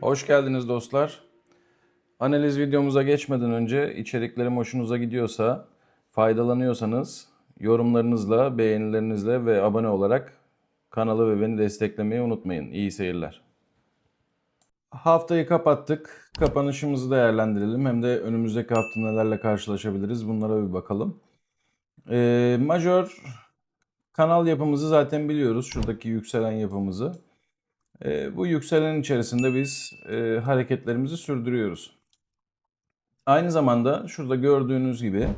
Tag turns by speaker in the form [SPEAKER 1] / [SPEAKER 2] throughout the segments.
[SPEAKER 1] Hoş geldiniz dostlar. Analiz videomuza geçmeden önce içeriklerim hoşunuza gidiyorsa, faydalanıyorsanız yorumlarınızla, beğenilerinizle ve abone olarak kanalı ve beni desteklemeyi unutmayın. İyi seyirler. Haftayı kapattık. Kapanışımızı değerlendirelim. Hem de önümüzdeki hafta nelerle karşılaşabiliriz bunlara bir bakalım. Ee, majör kanal yapımızı zaten biliyoruz. Şuradaki yükselen yapımızı. Ee, bu yükselen içerisinde biz e, hareketlerimizi sürdürüyoruz. Aynı zamanda şurada gördüğünüz gibi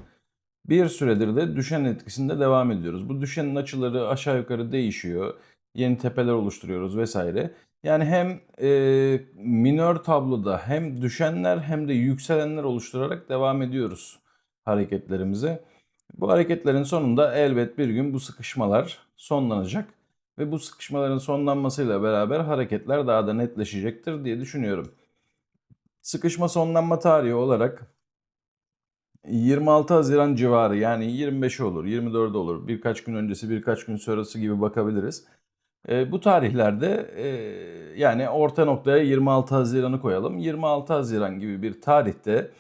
[SPEAKER 1] bir süredir de düşen etkisinde devam ediyoruz. Bu düşenin açıları aşağı yukarı değişiyor. Yeni tepeler oluşturuyoruz vesaire. Yani hem e, minör tabloda hem düşenler hem de yükselenler oluşturarak devam ediyoruz hareketlerimize. Bu hareketlerin sonunda elbet bir gün bu sıkışmalar sonlanacak ve bu sıkışmaların sonlanmasıyla beraber hareketler daha da netleşecektir diye düşünüyorum. Sıkışma sonlanma tarihi olarak 26 Haziran civarı yani 25 olur, 24 olur, birkaç gün öncesi, birkaç gün sonrası gibi bakabiliriz. E, bu tarihlerde e, yani orta noktaya 26 Haziran'ı koyalım. 26 Haziran gibi bir tarihte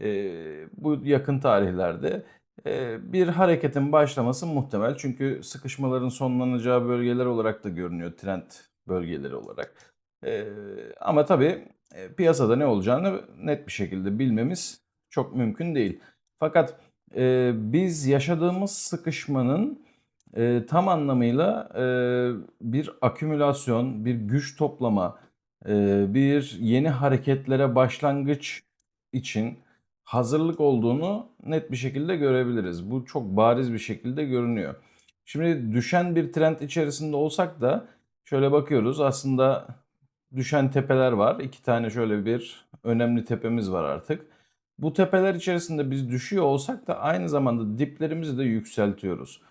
[SPEAKER 1] e, bu yakın tarihlerde bir hareketin başlaması muhtemel. Çünkü sıkışmaların sonlanacağı bölgeler olarak da görünüyor trend bölgeleri olarak. E, ama tabii e, piyasada ne olacağını net bir şekilde bilmemiz çok mümkün değil. Fakat e, biz yaşadığımız sıkışmanın e, tam anlamıyla bir akümülasyon, bir güç toplama, bir yeni hareketlere başlangıç için hazırlık olduğunu net bir şekilde görebiliriz. Bu çok bariz bir şekilde görünüyor. Şimdi düşen bir trend içerisinde olsak da şöyle bakıyoruz aslında düşen tepeler var. İki tane şöyle bir önemli tepemiz var artık. Bu tepeler içerisinde biz düşüyor olsak da aynı zamanda diplerimizi de yükseltiyoruz.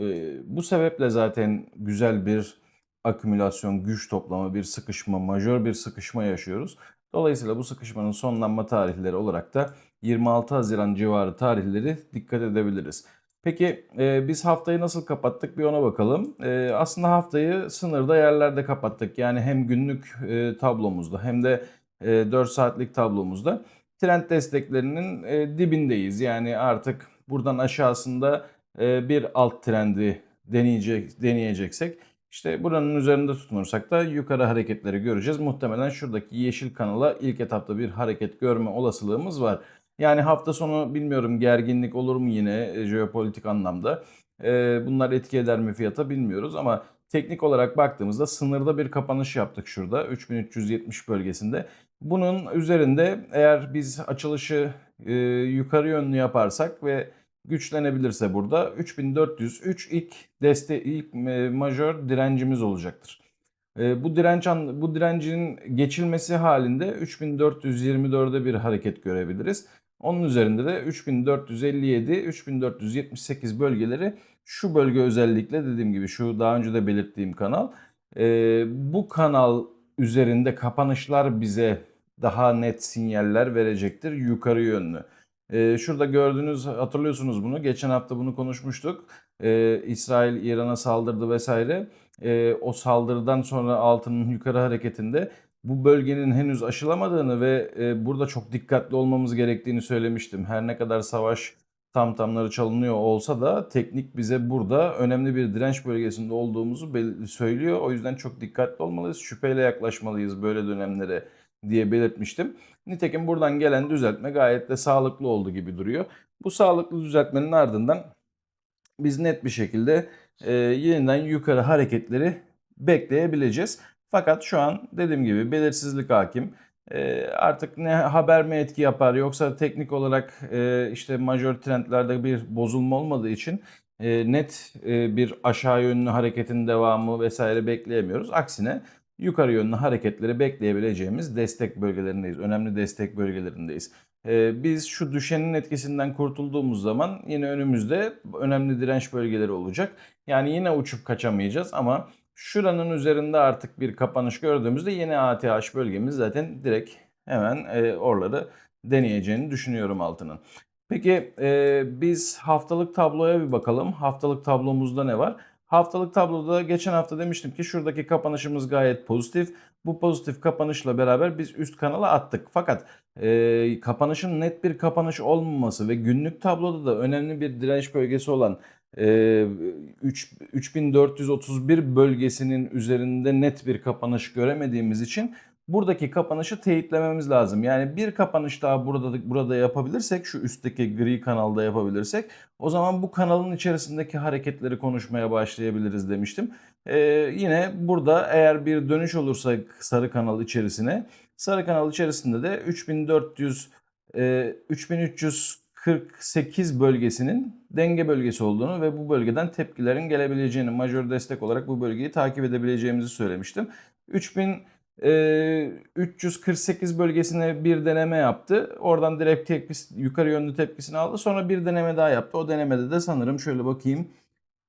[SPEAKER 1] Ee, bu sebeple zaten güzel bir akümülasyon, güç toplama, bir sıkışma, majör bir sıkışma yaşıyoruz. Dolayısıyla bu sıkışmanın sonlanma tarihleri olarak da 26 Haziran civarı tarihleri dikkat edebiliriz. Peki e, biz haftayı nasıl kapattık bir ona bakalım. E, aslında haftayı sınırda yerlerde kapattık. Yani hem günlük e, tablomuzda hem de e, 4 saatlik tablomuzda trend desteklerinin e, dibindeyiz. Yani artık buradan aşağısında e, bir alt trendi deneyecek deneyeceksek işte buranın üzerinde tutunursak da yukarı hareketleri göreceğiz. Muhtemelen şuradaki yeşil kanala ilk etapta bir hareket görme olasılığımız var. Yani hafta sonu bilmiyorum gerginlik olur mu yine e, jeopolitik anlamda. E, bunlar etki eder mi fiyata bilmiyoruz ama teknik olarak baktığımızda sınırda bir kapanış yaptık şurada 3370 bölgesinde. Bunun üzerinde eğer biz açılışı e, yukarı yönlü yaparsak ve güçlenebilirse burada 3403 ilk deste ilk e, majör direncimiz olacaktır. E, bu direnç bu direncin geçilmesi halinde 3424'e bir hareket görebiliriz. Onun üzerinde de 3457, 3478 bölgeleri şu bölge özellikle dediğim gibi şu daha önce de belirttiğim kanal. E, bu kanal üzerinde kapanışlar bize daha net sinyaller verecektir yukarı yönlü. Ee, şurada gördüğünüz hatırlıyorsunuz bunu. Geçen hafta bunu konuşmuştuk. Ee, İsrail İran'a saldırdı vesaire. Ee, o saldırıdan sonra altının yukarı hareketinde bu bölgenin henüz aşılamadığını ve e, burada çok dikkatli olmamız gerektiğini söylemiştim. Her ne kadar savaş tam tamları çalınıyor olsa da teknik bize burada önemli bir direnç bölgesinde olduğumuzu söylüyor. O yüzden çok dikkatli olmalıyız. Şüpheyle yaklaşmalıyız böyle dönemlere diye belirtmiştim. Nitekim buradan gelen düzeltme gayet de sağlıklı oldu gibi duruyor. Bu sağlıklı düzeltmenin ardından biz net bir şekilde e, yeniden yukarı hareketleri bekleyebileceğiz. Fakat şu an dediğim gibi belirsizlik hakim. E, artık ne haber mi etki yapar yoksa teknik olarak e, işte major trendlerde bir bozulma olmadığı için e, net e, bir aşağı yönlü hareketin devamı vesaire bekleyemiyoruz. Aksine yukarı yönlü hareketleri bekleyebileceğimiz destek bölgelerindeyiz. Önemli destek bölgelerindeyiz. Ee, biz şu düşenin etkisinden kurtulduğumuz zaman yine önümüzde önemli direnç bölgeleri olacak. Yani yine uçup kaçamayacağız ama şuranın üzerinde artık bir kapanış gördüğümüzde yine ATH bölgemiz zaten direkt hemen e, oraları deneyeceğini düşünüyorum altının. Peki e, biz haftalık tabloya bir bakalım. Haftalık tablomuzda ne var? Haftalık tabloda geçen hafta demiştim ki şuradaki kapanışımız gayet pozitif. Bu pozitif kapanışla beraber biz üst kanala attık. Fakat e, kapanışın net bir kapanış olmaması ve günlük tabloda da önemli bir direnç bölgesi olan e, 3, 3431 bölgesinin üzerinde net bir kapanış göremediğimiz için buradaki kapanışı teyitlememiz lazım. Yani bir kapanış daha burada burada yapabilirsek şu üstteki gri kanalda yapabilirsek o zaman bu kanalın içerisindeki hareketleri konuşmaya başlayabiliriz demiştim. Ee, yine burada eğer bir dönüş olursa sarı kanal içerisine sarı kanal içerisinde de 3400 e, 3348 bölgesinin denge bölgesi olduğunu ve bu bölgeden tepkilerin gelebileceğini majör destek olarak bu bölgeyi takip edebileceğimizi söylemiştim. 3000 e, 348 bölgesine bir deneme yaptı. Oradan direkt tepkisi, yukarı yönlü tepkisini aldı. Sonra bir deneme daha yaptı. O denemede de sanırım şöyle bakayım.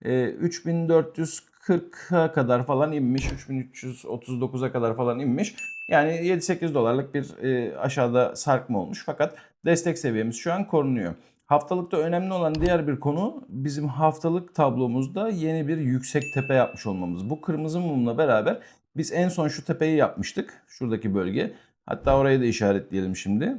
[SPEAKER 1] E, 3440'a kadar falan inmiş. 3339'a kadar falan inmiş. Yani 7-8 dolarlık bir e, aşağıda sarkma olmuş. Fakat destek seviyemiz şu an korunuyor. Haftalıkta önemli olan diğer bir konu bizim haftalık tablomuzda yeni bir yüksek tepe yapmış olmamız. Bu kırmızı mumla beraber biz en son şu tepeyi yapmıştık. Şuradaki bölge. Hatta orayı da işaretleyelim şimdi.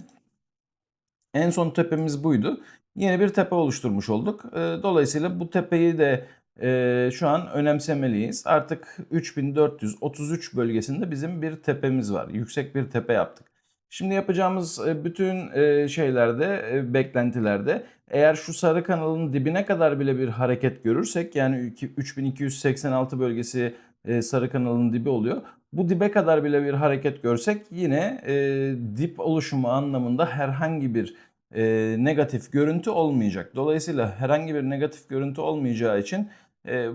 [SPEAKER 1] En son tepemiz buydu. Yeni bir tepe oluşturmuş olduk. Ee, dolayısıyla bu tepeyi de e, şu an önemsemeliyiz. Artık 3433 bölgesinde bizim bir tepemiz var. Yüksek bir tepe yaptık. Şimdi yapacağımız e, bütün e, şeylerde, beklentilerde eğer şu sarı kanalın dibine kadar bile bir hareket görürsek yani 3286 bölgesi sarı kanalın dibi oluyor. Bu dibe kadar bile bir hareket görsek yine dip oluşumu anlamında herhangi bir negatif görüntü olmayacak. Dolayısıyla herhangi bir negatif görüntü olmayacağı için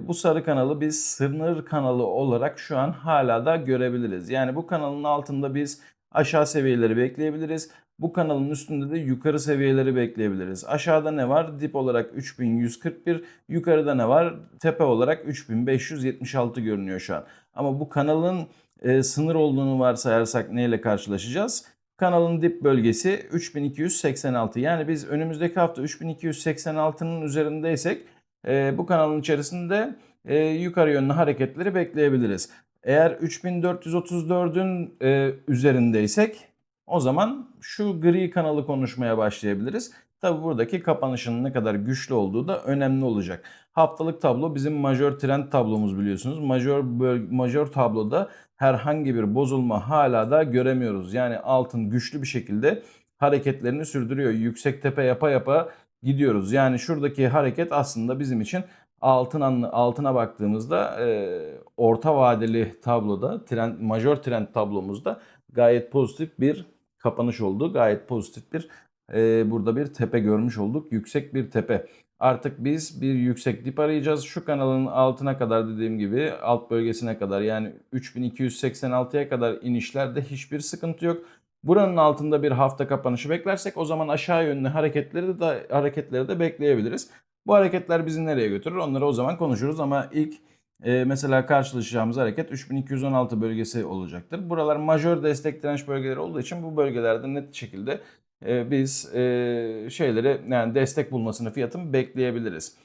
[SPEAKER 1] bu sarı kanalı biz sınır kanalı olarak şu an hala da görebiliriz. Yani bu kanalın altında biz aşağı seviyeleri bekleyebiliriz. Bu kanalın üstünde de yukarı seviyeleri bekleyebiliriz. Aşağıda ne var? Dip olarak 3141, yukarıda ne var? Tepe olarak 3576 görünüyor şu an. Ama bu kanalın e, sınır olduğunu varsayarsak neyle karşılaşacağız? Kanalın dip bölgesi 3286. Yani biz önümüzdeki hafta 3286'nın üzerindeysek e, bu kanalın içerisinde e, yukarı yönlü hareketleri bekleyebiliriz. Eğer 3434'ün e, üzerindeysek o zaman şu gri kanalı konuşmaya başlayabiliriz. Tabi buradaki kapanışın ne kadar güçlü olduğu da önemli olacak. Haftalık tablo bizim majör trend tablomuz biliyorsunuz. Majör majör tabloda herhangi bir bozulma hala da göremiyoruz. Yani altın güçlü bir şekilde hareketlerini sürdürüyor. Yüksek tepe yapa yapa gidiyoruz. Yani şuradaki hareket aslında bizim için altın altına baktığımızda e, orta vadeli tabloda trend majör trend tablomuzda gayet pozitif bir kapanış oldu. Gayet pozitif bir e, burada bir tepe görmüş olduk. Yüksek bir tepe. Artık biz bir yüksek dip arayacağız. Şu kanalın altına kadar dediğim gibi alt bölgesine kadar yani 3286'ya kadar inişlerde hiçbir sıkıntı yok. Buranın altında bir hafta kapanışı beklersek o zaman aşağı yönlü hareketleri de hareketleri de bekleyebiliriz. Bu hareketler bizi nereye götürür? Onları o zaman konuşuruz ama ilk e, mesela karşılaşacağımız hareket 3216 bölgesi olacaktır. Buralar majör destek direnç bölgeleri olduğu için bu bölgelerde net şekilde e, biz e, şeyleri yani destek bulmasını fiyatın bekleyebiliriz.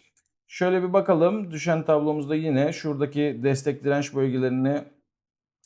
[SPEAKER 1] Şöyle bir bakalım düşen tablomuzda yine şuradaki destek direnç bölgelerini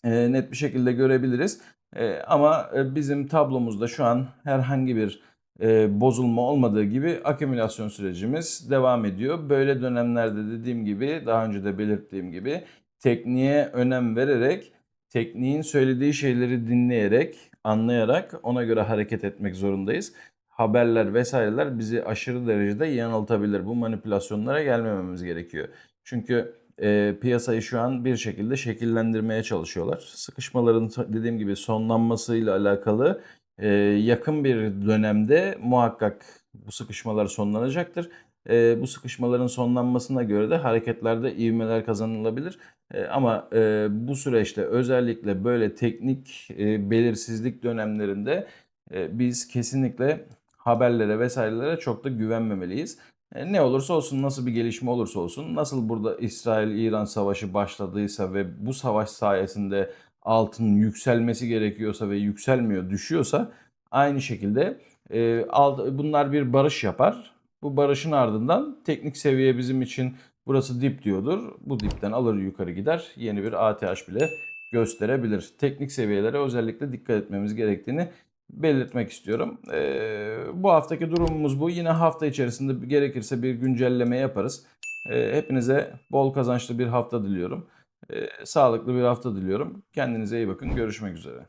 [SPEAKER 1] e, net bir şekilde görebiliriz. E, ama e, bizim tablomuzda şu an herhangi bir e, bozulma olmadığı gibi akümülasyon sürecimiz devam ediyor. Böyle dönemlerde dediğim gibi daha önce de belirttiğim gibi tekniğe önem vererek tekniğin söylediği şeyleri dinleyerek, anlayarak ona göre hareket etmek zorundayız. Haberler vesaireler bizi aşırı derecede yanıltabilir. Bu manipülasyonlara gelmememiz gerekiyor. Çünkü e, piyasayı şu an bir şekilde şekillendirmeye çalışıyorlar. Sıkışmaların dediğim gibi sonlanmasıyla alakalı e, yakın bir dönemde muhakkak bu sıkışmalar sonlanacaktır. E, bu sıkışmaların sonlanmasına göre de hareketlerde ivmeler kazanılabilir. E, ama e, bu süreçte özellikle böyle teknik e, belirsizlik dönemlerinde e, biz kesinlikle haberlere vesairelere çok da güvenmemeliyiz. E, ne olursa olsun, nasıl bir gelişme olursa olsun, nasıl burada İsrail-İran savaşı başladıysa ve bu savaş sayesinde altın yükselmesi gerekiyorsa ve yükselmiyor, düşüyorsa aynı şekilde e, bunlar bir barış yapar. Bu barışın ardından teknik seviye bizim için Burası dip diyordur. Bu dipten alır yukarı gider. Yeni bir ATH bile gösterebilir. Teknik seviyelere özellikle dikkat etmemiz gerektiğini belirtmek istiyorum. Ee, bu haftaki durumumuz bu. Yine hafta içerisinde gerekirse bir güncelleme yaparız. Ee, hepinize bol kazançlı bir hafta diliyorum. Ee, sağlıklı bir hafta diliyorum. Kendinize iyi bakın. Görüşmek üzere.